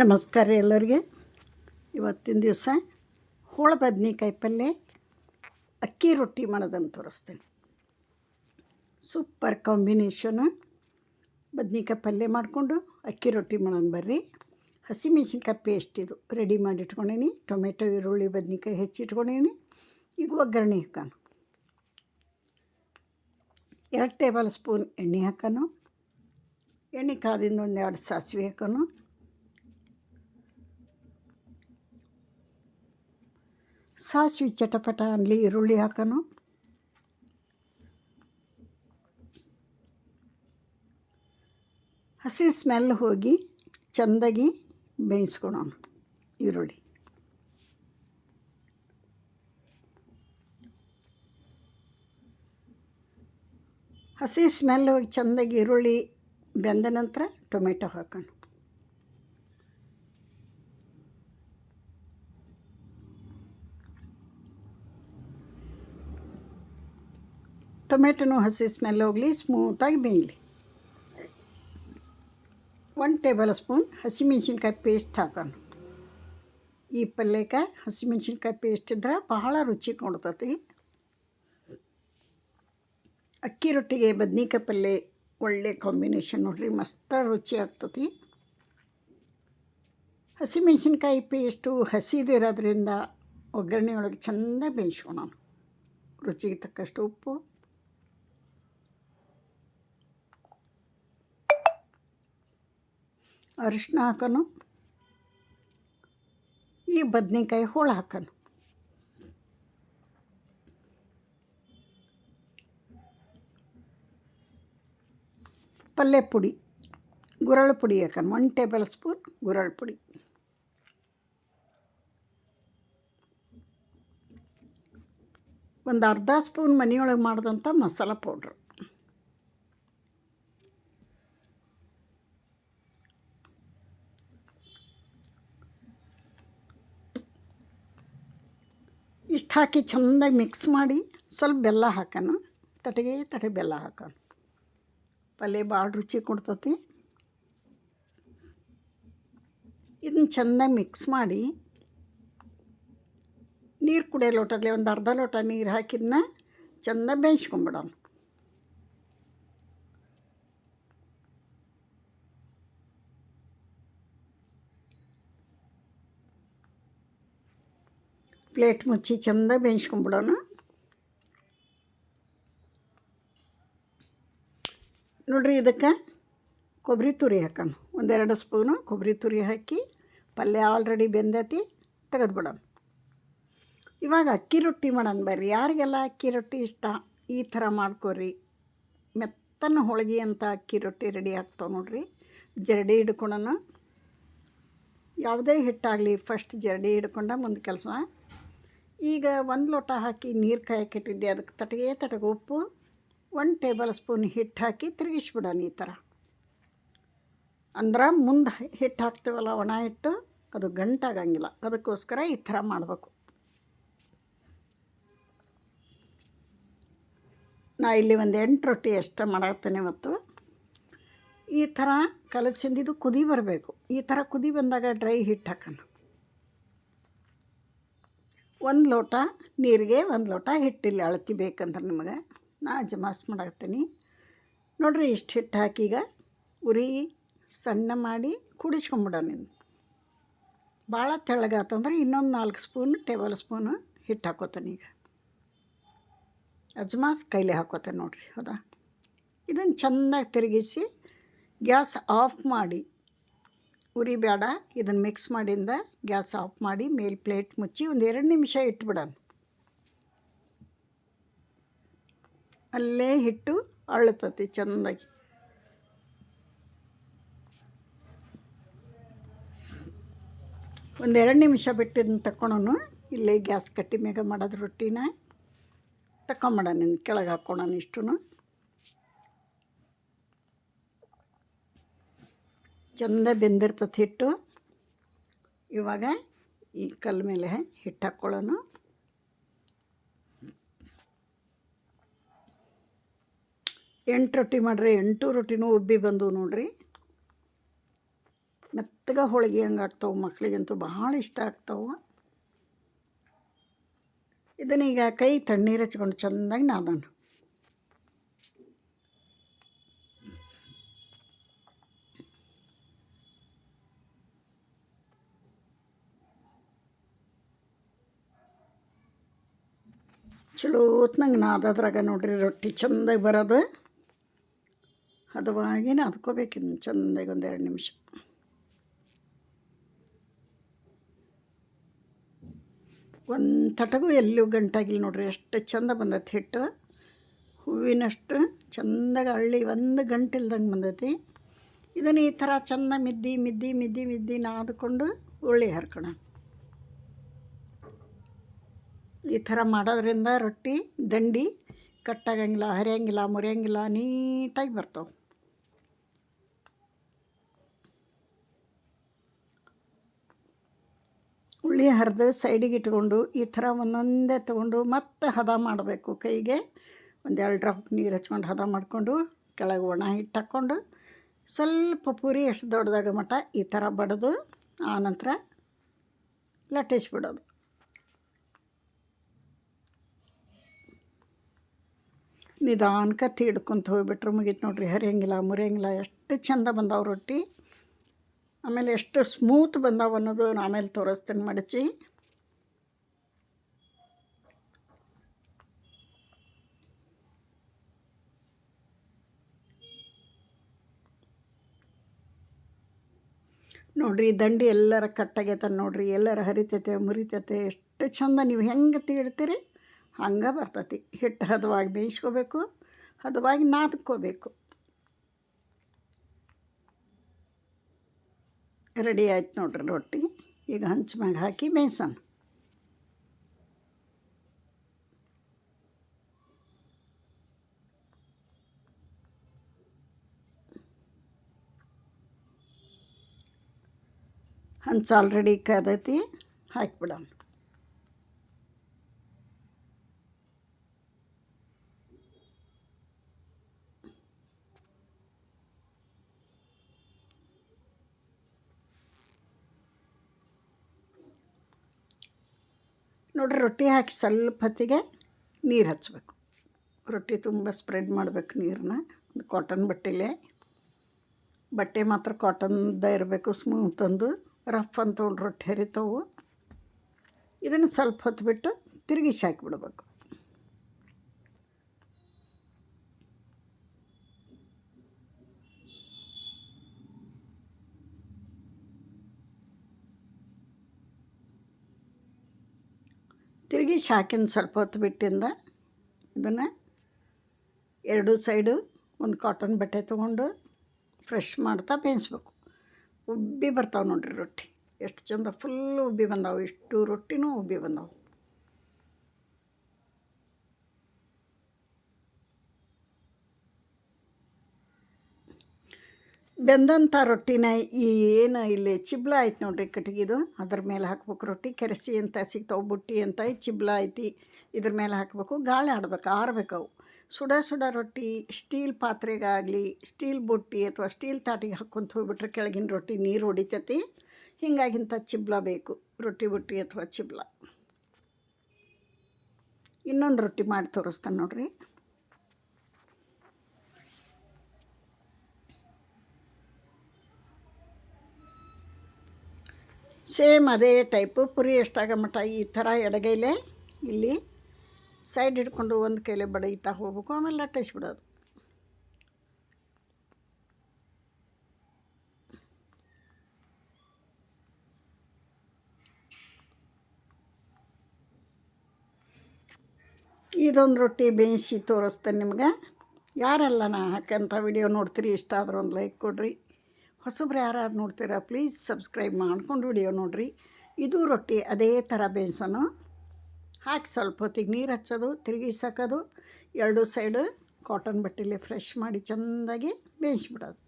ನಮಸ್ಕಾರ ಎಲ್ಲರಿಗೆ. ಇವತ್ತಿನ ದಿವಸ ಹೋಳ ಬದ್ನಿಕಾಯಿ ಪಲ್ಯ ಅಕ್ಕಿ ರೊಟ್ಟಿ ಮಾಡೋದನ್ನು ತೋರಿಸ್ತೇನೆ. ಸೂಪರ್ ಕಾಂಬಿನೇಷನ್ ಬದ್ನಿಕಾಯಿ ಪಲ್ಯ ಮಾಡಿಕೊಂಡು ಅಕ್ಕಿ ರೊಟ್ಟಿ ಮಾಡೋಣ ಬರ್ರಿ. ಹಸಿಮೆಣ್ಸಿನ್ಕಾಯಿ ಪೇಸ್ಟ್ ಇದು ರೆಡಿ ಮಾಡಿ ಇಟ್ಕೊಂಡೀನಿ. ಟೊಮೆಟೊ ಈರುಳ್ಳಿ, ಬದ್ನಿಕಾಯಿ ಹೆಚ್ಚಿಟ್ಕೊಂಡೀನಿ ಈಗ ಒಗ್ಗರಣೆ ಹಾಕೋಣ. ಎರಡು ಟೇಬಲ್ ಸ್ಪೂನ್ ಎಣ್ಣೆ ಹಾಕೋಣ. ಎಣ್ಣೆ ಕಾದಿಂದ ಒಂದು ಎರಡು ಸಾಸಿವೆ ಹಾಕೋಣ. ಸಾಸಿವೆ ಚಟಪಟ ಅಲ್ಲಿ ಈರುಳ್ಳಿ ಹಾಕೋಣ ಹಸಿ ಸ್ಮೆಲ್ ಹೋಗಿ ಚೆಂದಾಗಿ ಬೇಯಿಸ್ಕೊಳೋಣ ಈರುಳ್ಳಿ. ಹಸಿ ಸ್ಮೆಲ್ ಹೋಗಿ ಚೆಂದಾಗಿ ಈರುಳ್ಳಿ ಬೆಂದ ನಂತರ ಟೊಮೆಟೊ ಹಾಕೋಣ ಟೊಮೆಟೊನು ಹಸಿ ಸ್ಮೆಲ್ ಹೋಗಲಿ ಸ್ಮೂತಾಗಿ ಬೇಯಲಿ. ಒನ್ ಟೇಬಲ್ ಸ್ಪೂನ್ ಹಸಿಮೆಣ್ಸಿನ್ಕಾಯಿ ಪೇಸ್ಟ್ ಹಾಕೋಣ. ಈ ಪಲ್ಯಕ್ಕೆ ಹಸಿಮೆಣ್ಸಿನ್ಕಾಯಿ ಪೇಸ್ಟ್ ಇದ್ರೆ ಬಹಳ ರುಚಿ ಕೊಡ್ತತಿ. ಅಕ್ಕಿ ರೊಟ್ಟಿಗೆ ಬದ್ನಿಕಾಯಿ ಪಲ್ಯ ಒಳ್ಳೆ ಕಾಂಬಿನೇಷನ್ ನೋಡ್ರಿ, ಮಸ್ತ ರುಚಿ ಆಗ್ತತಿ. ಹಸಿಮೆಣ್ಸಿನ್ಕಾಯಿ ಪೇಸ್ಟು ಹಸಿದಿರೋದ್ರಿಂದ ಒಗ್ಗರಣೆ ಒಳಗೆ ಚೆಂದ ಬೇಯಿಸ್ಕೊಳೋಣ. ರುಚಿಗೆ ತಕ್ಕಷ್ಟು ಉಪ್ಪು ಅರಿಶಿನ ಹಾಕೋನು. ಈ ಬದನೆಕಾಯಿ ಹೋಳು ಹಾಕೋನು. ಪಲ್ಯ ಪುಡಿ, ಗುರಳು ಪುಡಿ ಹಾಕೋಣ ಒನ್ ಟೇಬಲ್ ಸ್ಪೂನ್ ಗುರಳು ಪುಡಿ. ಒಂದು ಅರ್ಧ ಸ್ಪೂನ್ ಮನೆಯೊಳಗೆ ಮಾಡಿದಂಥ ಮಸಾಲ ಪೌಡ್ರು. ಹಾಕಿ ಚೆಂದಾಗಿ ಮಿಕ್ಸ್ ಮಾಡಿ ಸ್ವಲ್ಪ ಬೆಲ್ಲ ಹಾಕೋಣ ತಟಗೆ ತಟೆ ಬೆಲ್ಲ ಹಾಕೋಣ ಪಲ್ಯ ಭಾಳ ರುಚಿ ಕೊಡ್ತತಿ. ಇದನ್ನ ಚೆಂದಾಗಿ ಮಿಕ್ಸ್ ಮಾಡಿ ನೀರು ಕುಡಿಯೋ ಲೋಟದಲ್ಲಿ ಒಂದು ಅರ್ಧ ಲೋಟ ನೀರು ಹಾಕಿದ್ನ ಚೆಂದ ಬೇಯಿಸ್ಕೊಂಬಿಡೋಣ. ಪ್ಲೇಟ್ ಮುಚ್ಚಿ ಚೆಂದ ಬೇಯಿಸ್ಕೊಂಬಿಡೋಣ. ನೋಡ್ರಿ ಇದಕ್ಕೆ ಕೊಬ್ಬರಿ ತುರಿ ಹಾಕೋಣ. ಒಂದೆರಡು ಸ್ಪೂನು ಕೊಬ್ಬರಿ ತುರಿ ಹಾಕಿ ಪಲ್ಯ ಆಲ್ರೆಡಿ ಬೆಂದೈತಿ ತೆಗೆದ್ಬಿಡೋಣ. ಇವಾಗ ಅಕ್ಕಿ ರೊಟ್ಟಿ ಮಾಡೋಣ ಬರ್ರಿ. ಯಾರಿಗೆಲ್ಲ ಅಕ್ಕಿ ರೊಟ್ಟಿ ಇಷ್ಟ, ಈ ಥರ ಮಾಡ್ಕೊರಿ. ಮೆತ್ತನ ಹೋಳಿಗೆ ಅಂತ ಅಕ್ಕಿ ರೊಟ್ಟಿ ರೆಡಿ ಆಗ್ತಾವೆ ನೋಡ್ರಿ. ಜರಡಿ ಹಿಡ್ಕೊಳೋಣ. ಯಾವುದೇ ಹಿಟ್ಟಾಗಲಿ ಫಸ್ಟ್ ಜರಡಿ ಹಿಡ್ಕೊಂಡ ಮುಂದೆ ಕೆಲಸ. ಈಗ ಒಂದು ಲೋಟ ಹಾಕಿ ನೀರು ಕಾಯಕ್ಕಿಟ್ಟಿದ್ದೆ ಅದಕ್ಕೆ ತಟಗೆ ತಟಗೆ ಉಪ್ಪು, ಒಂದು ಟೇಬಲ್ ಸ್ಪೂನ್ ಹಿಟ್ಟು ಹಾಕಿ ತಿರುಗಿಸ್ಬಿಡೋಣ ಈ ಥರ ಅಂದ್ರೆ ಮುಂದೆ ಹಿಟ್ಟು ಹಾಕ್ತೀವಲ್ಲ ಒಣ ಹಿಟ್ಟು, ಅದು ಗಂಟಾಗಂಗಿಲ್ಲ. ಅದಕ್ಕೋಸ್ಕರ ಈ ಥರ ಮಾಡಬೇಕು. ನಾ ಇಲ್ಲಿ ಒಂದು ಎಂಟು ರೊಟ್ಟಿ ಎಷ್ಟು ಮಾಡಾಕ್ತೇನೆ ಇವತ್ತು. ಈ ಥರ ಕಲಸಿಂದಿದ್ದು ಕುದಿ ಬರಬೇಕು. ಈ ಥರ ಕುದಿ ಬಂದಾಗ ಡ್ರೈ ಹಿಟ್ಟು ಹಾಕೋಣ. ಒಂದು ಲೋಟ ನೀರಿಗೆ ಒಂದು ಲೋಟ ಹಿಟ್ಟಿಲ್ಲ ಅಳತಿ ಬೇಕಂದ್ರೆ ನಿಮಗೆ ನಾ ಜಮಾಸ್ ಮಾಡಾಕ್ತೀನಿ. ನೋಡ್ರಿ ಇಷ್ಟು ಹಿಟ್ಟು ಹಾಕೀಗ ಉರಿ ಸಣ್ಣ ಮಾಡಿ ಕುಡಿಸ್ಕೊಂಬಿಡೋಣ ನೀನು. ಭಾಳ ತೆಳ್ಳಗಾತಂದ್ರೆ ಇನ್ನೊಂದು ನಾಲ್ಕು ಸ್ಪೂನ್ ಟೇಬಲ್ ಸ್ಪೂನು ಹಿಟ್ಟು ಹಾಕೋತಾನೆ ಈಗ. ಅಜ್ಮಾಸ್ ಕೈಲಿ ಹಾಕೋತಾನೆ ನೋಡಿರಿ, ಹೌದಾ? ಇದನ್ನು ಚೆನ್ನಾಗಿ ತಿರುಗಿಸಿ ಗ್ಯಾಸ್ ಆಫ್ ಮಾಡಿ ಉರಿ ಬೇಡ ಇದನ್ನು ಮಿಕ್ಸ್ ಮಾಡಿಂದ ಗ್ಯಾಸ್ ಆಫ್ ಮಾಡಿ ಮೇಲೆ ಪ್ಲೇಟ್ ಮುಚ್ಚಿ ಒಂದು ಎರಡು ನಿಮಿಷ ಇಟ್ಬಿಡೋಣ. ಅಲ್ಲೇ ಹಿಟ್ಟು ಅಳ್ಳತತಿ ಚೆಂದಾಗಿ. ಒಂದೆರಡು ನಿಮಿಷ ಬಿಟ್ಟಿದ್ದನ್ನು ತಗೊಳೋನು ಇಲ್ಲೇ ಗ್ಯಾಸ್ ಕಟ್ಟಿ ಮ್ಯಾಗ ಮಾಡೋದು ರೊಟ್ಟಿನ ತಗೊಂಬಿಡೋಣ ಕೆಳಗೆ ಹಾಕ್ಕೊಳೋಣ ಇಷ್ಟು ಚೆಂದ ಬೆಂದಿರ್ತದೆ ಹಿಟ್ಟು. ಇವಾಗ ಈ ಕಲ್ಲ ಮೇಲೆ ಹಿಟ್ಟು ಹಾಕ್ಕೊಳ್ಳೋಣ ಎಂಟು ರೊಟ್ಟಿ ಮಾಡಿರಿ ಎಂಟು ರೊಟ್ಟಿನೂ ಉಬ್ಬಿ ಬಂದವು ನೋಡ್ರಿ. ಮೆತ್ತಗ ಹೋಳಿಗೆ ಹಂಗೆ ಆಗ್ತಾವೆ ಮಕ್ಕಳಿಗಂತೂ ಭಾಳ ಇಷ್ಟ ಆಗ್ತಾವೆ. ಇದನ್ನೀಗ ಕೈ ತಣ್ಣೀರು ಹಚ್ಕೊಂಡು ಚೆನ್ನಾಗಿ ನಾದೋಣ. ಚಲೋ ಹೊತ್ನಂಗೆ ನಾದದ್ರಾಗ ನೋಡ್ರಿ ರೊಟ್ಟಿ ಚೆಂದಾಗಿ ಬರೋದು. ಹದವಾಗಿ ನಾದ್ಕೋಬೇಕು ಇನ್ನು ಚೆಂದಾಗಿ ಒಂದೆರಡು ನಿಮಿಷ. ಒಂದು ತಟಗೂ ಎಲ್ಲೂ ಗಂಟಾಗಿಲ್ಲ ನೋಡ್ರಿ ಎಷ್ಟು ಚಂದ ಬಂದೈತಿ ಹಿಟ್ಟು. ಹೂವಿನಷ್ಟು ಚಂದಾಗಿ ಹಳ್ಳಿ ಒಂದು ಗಂಟಿಲ್ದಂಗೆ ಬಂದೈತಿ. ಇದನ್ನು ಈ ಥರ ಚಂದ ಮಿದ್ದಿ ಮಿದ್ದಿ ಮಿದ್ದಿ ಮಿದ್ದಿ ನಾದ್ಕೊಂಡು ಉಳ್ಳಿ ಹರ್ಕೋಣ. ಈ ಥರ ಮಾಡೋದ್ರಿಂದ ರೊಟ್ಟಿ, ದಂಡಿ, ಕಟ್ಟಾಗಂಗಿಲ್ಲ, ಹರಿಯಂಗಿಲ್ಲ, ಮುರಿಯಂಗಿಲ್ಲ, ನೀಟಾಗಿ ಬರ್ತವೆ. ಹುಳಿ ಹರಿದು ಸೈಡಿಗೆ ಇಟ್ಕೊಂಡು ಈ ಥರ ಒಂದೊಂದೇ ತೊಗೊಂಡು ಮತ್ತೆ ಹದ ಮಾಡಬೇಕು ಕೈಗೆ. ಒಂದು ಎರಡು ಡ್ರಾಪ್ ನೀರು ಹಚ್ಕೊಂಡು ಹದ ಮಾಡಿಕೊಂಡು ಕೆಳಗೆ ಒಣ ಹಿಟ್ಟು ಹಾಕ್ಕೊಂಡು ಸ್ವಲ್ಪ ಪೂರಿ ಎಷ್ಟು ದೊಡ್ಡದಾಗ ಮಟ್ಟ ಈ ಥರ ಬಡಿದು ಆನಂತರ ಲಟ್ಟಿಸ್ಬಿಡೋದು. ನಿಧಾನಕ್ಕೆ ತೀಡ್ಕೊಂತ ಹೋಗ್ಬಿಟ್ರೆ. ಮುಗೀತು ನೋಡ್ರಿ, ಹರಿಯಂಗಿಲ್ಲ, ಮುರಿಯಂಗಿಲ್ಲ, ಎಷ್ಟು ಚಂದ ಬಂದಾವ ರೊಟ್ಟಿ. ಆಮೇಲೆ ಎಷ್ಟು ಸ್ಮೂತ್ ಬಂದಾವ ಅನ್ನೋದು ಆಮೇಲೆ ತೋರಿಸ್ತೀನಿ ಮಡಚಿ. ನೋಡ್ರಿ, ದಂಡಿ ಎಲ್ಲರ ಕಟ್ಟಾಗೈತೆ ನೋಡ್ರಿ, ಎಲ್ಲರ ಹರಿತೈತೆ, ಮುರಿತೈತೆ, ಎಷ್ಟು ಚಂದ ನೀವು ಹೆಂಗೆ ತೀಡ್ತೀರಿ ಹಂಗೆ ಬರ್ತೈತಿ. ಹಿಟ್ಟು ಹದವಾಗಿ ಬೇಯಿಸ್ಕೋಬೇಕು, ಹದವಾಗಿ ನಾದ್ಕೋಬೇಕು. ರೆಡಿ ಆಯ್ತು ನೋಡ್ರಿ ರೊಟ್ಟಿ. ಈಗ ಹಂಚು ಮ್ಯಾಗ ಹಾಕಿ ಬೇಯಿಸೋಣ. ಹಂಚು ಆಲ್ರೆಡಿ ಕದೈತಿ, ಹಾಕಿಬಿಡೋಣ. ನೋಡ್ರಿ ರೊಟ್ಟಿ ಹಾಕಿ ಸ್ವಲ್ಪ ಹೊತ್ತಿಗೆ ನೀರು ಹಚ್ಚಬೇಕು ರೊಟ್ಟಿ ತುಂಬ ಸ್ಪ್ರೆಡ್ ಮಾಡಬೇಕು ನೀರನ್ನ ಒಂದು ಕಾಟನ್ ಬಟ್ಟೆಲೆ. ಬಟ್ಟೆ ಮಾತ್ರ ಕಾಟನ್ದ ಇರಬೇಕು ಸ್ಮೂತ್ ತಂದು ರಫ್ ಅಂತ ರೊಟ್ಟಿ ಹರಿತಾವು. ಇದನ್ನು ಸ್ವಲ್ಪ ಹೊತ್ತು ಬಿಟ್ಟು ತಿರುಗಿಸಿ ಹಾಕಿಬಿಡ್ಬೇಕು. ತಿರುಗಿ ಶಾಕಿನ ಸ್ವಲ್ಪ ಹೊತ್ತು ಬಿಟ್ಟಿಂದ ಇದನ್ನು ಎರಡೂ ಸೈಡು ಒಂದು ಕಾಟನ್ ಬಟ್ಟೆ ತೊಗೊಂಡು ಫ್ರೆಶ್ ಮಾಡ್ತಾ ಬೇಯಿಸ್ಬೇಕು. ಉಬ್ಬಿ ಬರ್ತಾವೆ ನೋಡ್ರಿ ರೊಟ್ಟಿ. ಎಷ್ಟು ಚಂದ ಫುಲ್ ಉಬ್ಬಿ ಬಂದಾವೆ. ಇಷ್ಟು ರೊಟ್ಟಿನೂ ಉಬ್ಬಿ ಬಂದಾವೆ. ಬೆಂದಂಥ ರೊಟ್ಟಿನ ಈ ಏನು ಇಲ್ಲಿ ಚಿಬ್ಲ ಐತೆ ನೋಡ್ರಿ ಕಟ್ಗಿದು ಅದ್ರ ಮೇಲೆ ಹಾಕ್ಬೇಕು ರೊಟ್ಟಿ. ಕೆರೆಸಿ ಅಂತ ಸಿಗ್ತಾವೆ ಬುಟ್ಟಿ ಅಂತ ಚಿಬ್ಲ ಐತಿ, ಇದ್ರ ಮೇಲೆ ಹಾಕಬೇಕು. ಗಾಳಿ ಆಡ್ಬೇಕು, ಆರ್ಬೇಕು ಅವು. ಸುಡ ಸುಡ ರೊಟ್ಟಿ, ಸ್ಟೀಲ್ ಪಾತ್ರೆಗಾಗಲಿ, ಸ್ಟೀಲ್ ಬುಟ್ಟಿ ಅಥವಾ ಸ್ಟೀಲ್ ತಾಟಿಗೆ ಹಾಕ್ಕೊಂತ ಹೋಗ್ಬಿಟ್ರೆ ಕೆಳಗಿನ ರೊಟ್ಟಿ ನೀರು ಹೊಡಿತೈತಿ. ಹಿಂಗಾಗಿ ಇಂಥ ಚಿಬ್ಲ ಬೇಕು, ರೊಟ್ಟಿ ಬುಟ್ಟಿ ಅಥವಾ ಚಿಬ್ಲ. ಇನ್ನೊಂದು ರೊಟ್ಟಿ ಮಾಡಿ ತೋರಿಸ್ತಾನೆ ನೋಡ್ರಿ. ಸೇಮ್ ಅದೇ ಟೈಪು. ಪುರಿ ಎಷ್ಟಾಗ ಈ ಥರ ಎಡಗೈಲೆ, ಇಲ್ಲಿ ಸೈಡ್ ಹಿಡ್ಕೊಂಡು ಒಂದು ಕೈಲೆ ಬಡೀತಾ ಹೋಗ್ಬೇಕು, ಆಮೇಲೆ ಲಟ್ಟಿಸ್ಬಿಡೋದು. ಇದೊಂದು ರೊಟ್ಟಿ ಬೇಯಿಸಿ ತೋರಿಸ್ತೇನೆ ನಿಮ್ಗೆ. ಯಾರೆಲ್ಲ ನಾ ಹಾಕಂಥ ವಿಡಿಯೋ ನೋಡ್ತೀರಿ, ಇಷ್ಟ ಆದ್ರೆ ಒಂದು ಲೈಕ್ ಕೊಡಿರಿ. ಹೊಸಬ್ರು ಯಾರು ನೋಡ್ತೀರಾ ಪ್ಲೀಸ್ ಸಬ್ಸ್ಕ್ರೈಬ್ ಮಾಡ್ಕೊಂಡು ವಿಡಿಯೋ ನೋಡಿರಿ. ಇದು ರೊಟ್ಟಿ, ಅದೇ ಥರ ಬೇಯಿಸೋನು ಹಾಕಿ ಸ್ವಲ್ಪ ಹೊತ್ತಿಗೆ ನೀರು ಹಚ್ಚೋದು ತಿರುಗಿಸಾಕೋದು ಎರಡು ಸೈಡು ಕಾಟನ್ ಬಟ್ಟೆಲಿ ಫ್ರೆಶ್ ಮಾಡಿ ಚೆಂದಾಗಿ ಬೇಯಿಸ್ಬಿಡೋದು.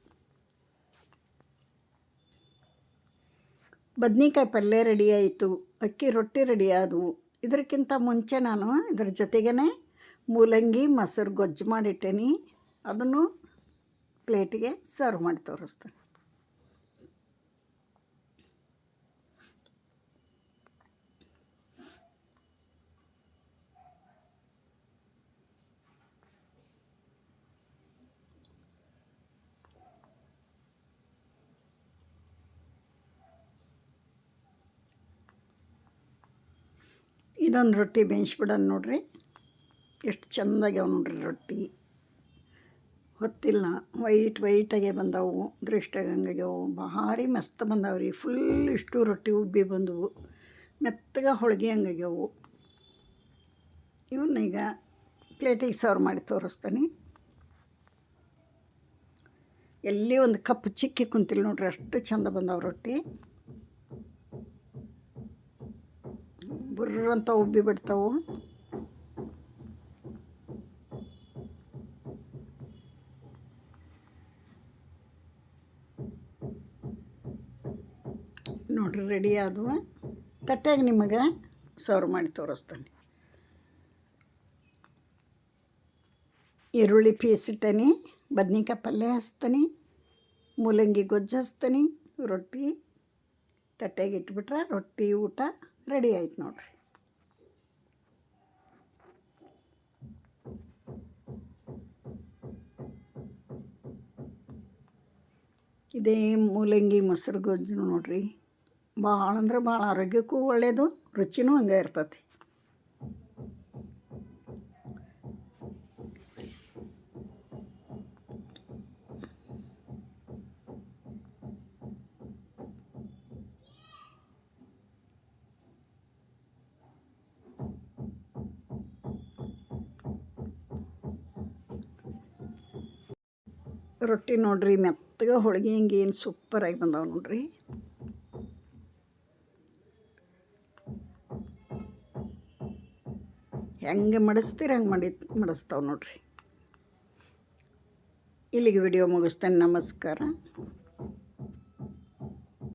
ಬದ್ನಿಕಾಯಿ ಪಲ್ಯ ರೆಡಿ ಆಯಿತು, ಅಕ್ಕಿ ರೊಟ್ಟಿ ರೆಡಿ ಆದವು. ಇದಕ್ಕಿಂತ ಮುಂಚೆ ನಾನು ಇದ್ರ ಜೊತೆಗೇ ಮೂಲಂಗಿ, ಮೊಸರು ಗೊಜ್ಜು ಮಾಡಿಟ್ಟೇನಿ. ಅದನ್ನು ಪ್ಲೇಟಿಗೆ ಸರ್ವ್ ಮಾಡಿ ತೋರಿಸ್ತೇನೆ. ಇದೊಂದು ರೊಟ್ಟಿ ಬೇಯಿಸ್ಬಿಡೋಣ ನೋಡ್ರಿ. ಎಷ್ಟು ಚೆಂದಾಗ್ಯಾವ ನೋಡ್ರಿ ರೊಟ್ಟಿ. ಹೊತ್ತಿಲ್ಲ, ವೈಟ್, ವೈಟಾಗೆ ಬಂದವು ದೃಷ್ಟಿಗಂಗಾಗ್ಯವು ಭಾರಿ ಮಸ್ತ್ ಬಂದವು ರೀ. ಫುಲ್ ಇಷ್ಟು ರೊಟ್ಟಿ ಉಬ್ಬಿ ಬಂದವು. ಮೆತ್ತಗೆ ಹೋಳ್ಗೆ ಹಂಗಾಗ್ಯವು. ಇವನ್ನ ಈಗ ಪ್ಲೇಟಿಗೆ ಸರ್ವ್ ಮಾಡಿ ತೋರಿಸ್ತೀನಿ. ಎಲ್ಲಿ ಒಂದು ಕಪ್ ಚಿಕ್ಕಿ ಕುಂತಿಲ್ಲ ನೋಡ್ರಿ, ಅಷ್ಟು ಚಂದ ಬಂದವು ರೊಟ್ಟಿ. ಬುರ್ರಂತ ಉಬ್ಬಿ ಬಿಡ್ತಾವು. ನೋಡ್ರಿ ರೆಡಿ ಆದವು. ತಟ್ಟೆಗೆ ನಿಮಗೆ ಸರ್ವ್ ಮಾಡಿ ತೋರಿಸ್ತಾನೆ. ಈರುಳ್ಳಿ ಪೀಸ್ ಇಟ್ಟನಿ ಬದ್ನಿಕಾಯಿ ಪಲ್ಯ ಹಚ್ತಾನೆ, ಮೂಲಂಗಿ ಗೊಜ್ಜು ಹಚ್ತಾನೆ, ರೊಟ್ಟಿ ತಟ್ಟೆಗೆ ಇಟ್ಬಿಟ್ರೆ, ರೊಟ್ಟಿ, ಊಟ. ರೆಡಿ ಆಯ್ತು ನೋಡ್ರಿ. ಇದೇ ಮೂಲಂಗಿ, ಮೊಸರು ಗೊಜ್ಜು ನೋಡ್ರಿ. ಭಾಳ ಅಂದ್ರೆ ಭಾಳ ಆರೋಗ್ಯಕ್ಕೂ ಒಳ್ಳೆಯದು ರುಚಿನೂ ಹಂಗೆ ಇರ್ತೈತಿ. ರೊಟ್ಟಿ ನೋಡ್ರಿ, ಮೆತ್ತಗೆ ಹೋಳಿಗೆ ಹಿಂಗೆ ಏನು ಸೂಪರಾಗಿ ಬಂದಾವೆ ನೋಡ್ರಿ. ಹೆಂಗೆ ಮಡಿಸ್ತೀರ, ಹಂಗೆ ಮಾಡಿ ಮಡಿಸ್ತಾವೆ ನೋಡ್ರಿ. ಇಲ್ಲಿಗೆ ವಿಡಿಯೋ ಮುಗಿಸ್ತೇನೆ, ನಮಸ್ಕಾರ.